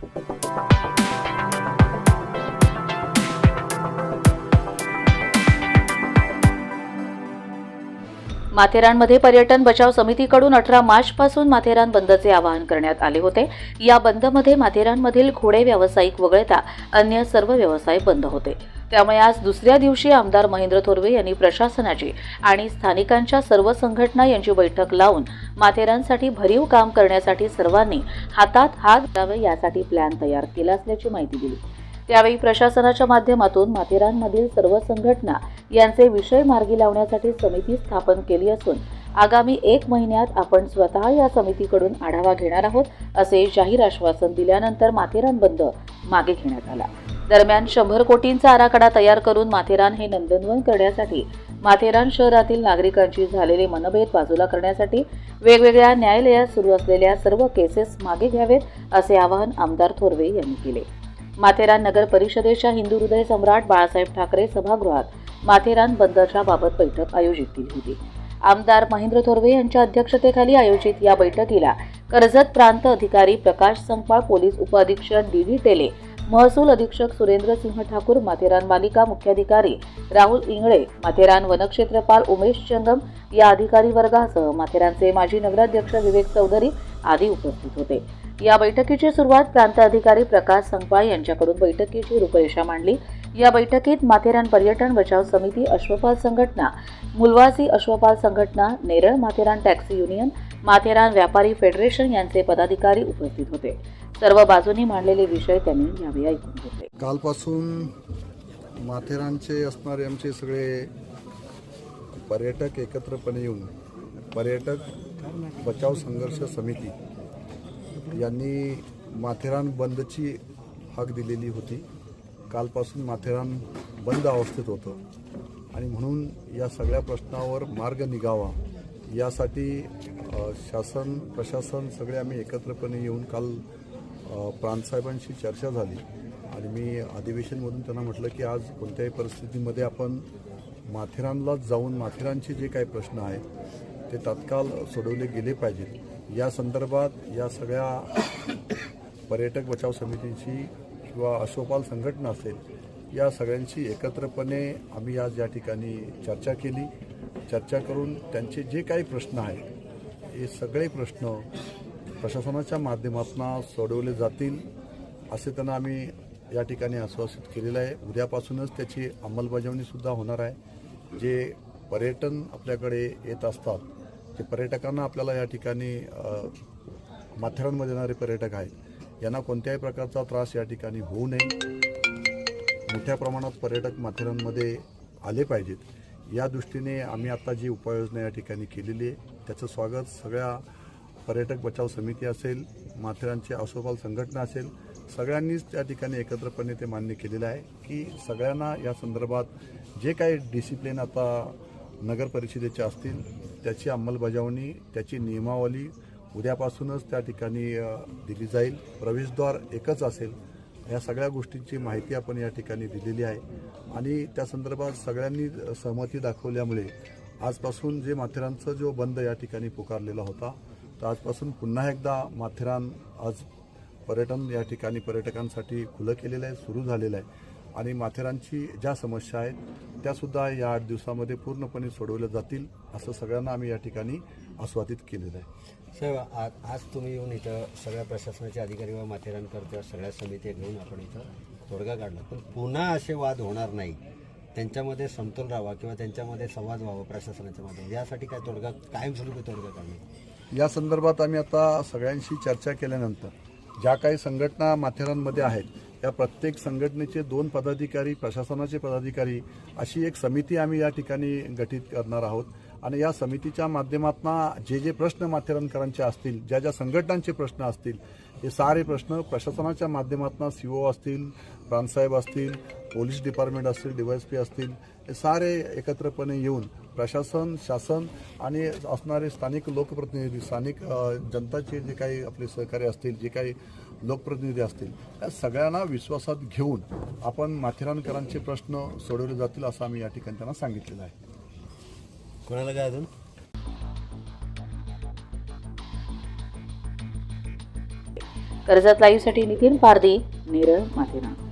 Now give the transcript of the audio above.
Thank you. माथेरानमध्ये पर्यटन बचाव समितीकडून अठरा मार्चपासून माथेरान बंदचे आवाहन करण्यात आले होते. या बंदमध्ये माथेरानमधील घोडे व्यावसायिक वगळता अन्य सर्व व्यवसाय बंद होते. त्यामुळे आज दुसऱ्या दिवशी आमदार महेंद्र थोरवे यांनी प्रशासनाची आणि स्थानिकांच्या सर्व संघटना यांची बैठक लावून माथेरानसाठी भरीव काम करण्यासाठी सर्वांनी हातात हात द्यावे यासाठी प्लॅन तयार केला असल्याची माहिती दिली. त्यावेळी प्रशासनाच्या माध्यमातून माथेरानमधील सर्व संघटना यांचे विषय मार्गी लावण्यासाठी समिती स्थापन केली असून आगामी एक महिन्यात आपण स्वतः या समितीकडून आढावा घेणार आहोत असे जाहीर आश्वासन दिल्यानंतर माथेरान बंद मागे घेण्यात आला. दरम्यान शंभर कोटींचा आराखडा तयार करून माथेरान हे नंदनवन करण्यासाठी माथेरान शहरातील नागरिकांची झालेले मनभेद बाजूला करण्यासाठी वेगवेगळ्या न्यायालयात सुरू असलेल्या सर्व केसेस मागे घ्यावेत असे आवाहन आमदार थोरवे यांनी केले. माथेरान नगर परिषदेच्या हिंदू हृदय सम्राट बाळासाहेब ठाकरे सभागृहात माथेरान बंदरच्या बाबत बैठक आयोजित केली होती. आमदार महेंद्र थोरवे यांच्या अध्यक्षतेखाली आयोजित या बैठकीला कर्जत प्रांत अधिकारी प्रकाश संपाळ पोलीस उपअधीक्षक डी डी टेले महसूल अधीक्षक सुरेंद्र सिंह ठाकूर माथेरान मालिका मुख्याधिकारी राहुल इंगळे माथेरान वनक्षेत्रपाल उमेश चंगम या अधिकारी वर्गासह माथेरानचे माजी नगराध्यक्ष विवेक चौधरी आदी उपस्थित होते. या बैठकीची सुरुवात प्रांत अधिकारी प्रकाश संगपाळ यांच्याकडून बैठकीची रूपरेषा मांडली. या बैठकीत माथेरान पर्यटन बचाव समिती अश्वपाल संघटना मुलवासी अश्वपाल संघटना नेरळ माथेरान टॅक्सी युनियन माथेरान व्यापारी फेडरेशन यांचे पदाधिकारी उपस्थित होते. सर्व बाजूनी मांडलेले विषय त्यांनी यावेळी ऐकून घेतले. कालपासून माथेरानचे असणारे आमचे सगळे पर्यटक एकत्रपणे येऊन पर्यटक बचाव संघर्ष समिती यांनी माथेरान बंदची हाक दिलेली होती. कालपासून माथेरान बंद अवस्थेत होतं. आणि म्हणून या सगळ्या प्रश्नावर मार्ग निघावा यासाठी शासन प्रशासन सगळे आम्ही एकत्रपणे येऊन काल प्रांतसाहेबांशी चर्चा झाली. आणि मी अधिवेशनमधून त्यांना म्हटलं की आज कोणत्याही परिस्थितीमध्ये आपण माथेरानलाच जाऊन माथेरानचे जे काही प्रश्न आहेत ते तात्काळ सोडवले गेले पाहिजेत. या संदर्भात या सगळ्या पर्यटक बचाव समितीची किंवा अशोपाल संघटना असेल या सगळ्यांशी एकत्रपणे आम्ही आज या ठिकाणी चर्चा केली. चर्चा करून त्यांचे जे काही प्रश्न आहेत हे सगळे प्रश्न प्रशासनाच्या माध्यमातून सोडवले जातील असे त्यांना आम्ही या ठिकाणी आश्वासित केलेलं आहे. उद्यापासूनच त्याची अंमलबजावणीसुद्धा होणार आहे. जे पर्यटन आपल्याकडे येत असतात ते पर्यटकांना आपल्याला या ठिकाणी माथेरानमध्ये येणारे पर्यटक आहेत. यांना कोणत्याही प्रकारचा त्रास या ठिकाणी होऊ नये. मोठ्या प्रमाणात पर्यटक माथेरानमध्ये आले पाहिजेत. या दृष्टीने आम्ही आता जी उपाययोजना या ठिकाणी केलेली आहे त्याचं स्वागत सगळ्या पर्यटक बचाव समिती असेल माथेरानची आसोपाल संघटना असेल सगळ्यांनीच त्या ठिकाणी एकत्रपणे ते मान्य केलेलं आहे की सगळ्यांना या संदर्भात जे काही डिसिप्लिन आता नगर असतील त्याची अंमलबजावणी त्याची नियमावली उद्यापासूनच त्या ठिकाणी दिली जाईल. प्रवेशद्वार एकच असेल या सगळ्या गोष्टींची माहिती आपण या ठिकाणी दिलेली आहे. आणि त्या संदर्भात सगळ्यांनी सहमती दाखवल्यामुळे आजपासून जे माथेरानचा जो बंद या ठिकाणी पुकारलेला होता तर आजपासून पुन्हा एकदा माथेरान आज पर्यटन या ठिकाणी पर्यटकांसाठी खुलं केलेलं आहे सुरू झालेलं आहे. आणि माथेरानची ज्या समस्या आहेत त्यासुद्धा या आठ दिवसामध्ये पूर्णपणे सोडवल्या जातील असं सगळ्यांना आम्ही या ठिकाणी आस्वादित केलेलं आहे. साहेब आज आज तुम्ही येऊन इथं सगळ्या प्रशासनाचे अधिकारी व माथेरानकरता सगळ्या समित्या घेऊन आपण इथं तोडगा काढला. पण पुन्हा असे वाद होणार नाही. त्यांच्यामध्ये समतोल राहावा किंवा त्यांच्यामध्ये संवाद व्हावा प्रशासनाच्या माध्यमातून. यासाठी काय तोडगा कायमस्वरूपी तोडगा काढणे या संदर्भात आम्ही आता सगळ्यांशी चर्चा केल्यानंतर ज्या काही संघटना माथेरानमध्ये आहेत या प्रत्येक संघटनेचे दोन पदाधिकारी प्रशासनाचे पदाधिकारी अशी एक समिती आम्ही या ठिकाणी गठीत करणार आहोत. आणि या समितीच्या माध्यमातून जे जे प्रश्न माथेरानकरांचे असतील ज्या ज्या संघटनांचे प्रश्न असतील हे सारे प्रश्न प्रशासनाच्या माध्यमातून सीओ असतील प्रांतसाहेब असतील पोलीस डिपार्टमेंट असतील डीवायएसपी असतील हे सारे एकत्रपणे येऊन प्रशासन शासन आणि असणारे स्थानिक लोकप्रतिनिधी स्थानिक जनताचे जे काही आपले सहकारी असतील जे काही लोकप्रतिनिधी असतील या सगळ्यांना विश्वासात घेऊन आपण माथेरानकरांचे प्रश्न सोडवले जातील असं आम्ही या ठिकाणी त्यांना सांगितलेलं आहे. कोणाला काय अजून? कर्जत लाईव्हसाठी नितीन पारदी नेरळ माथेरान.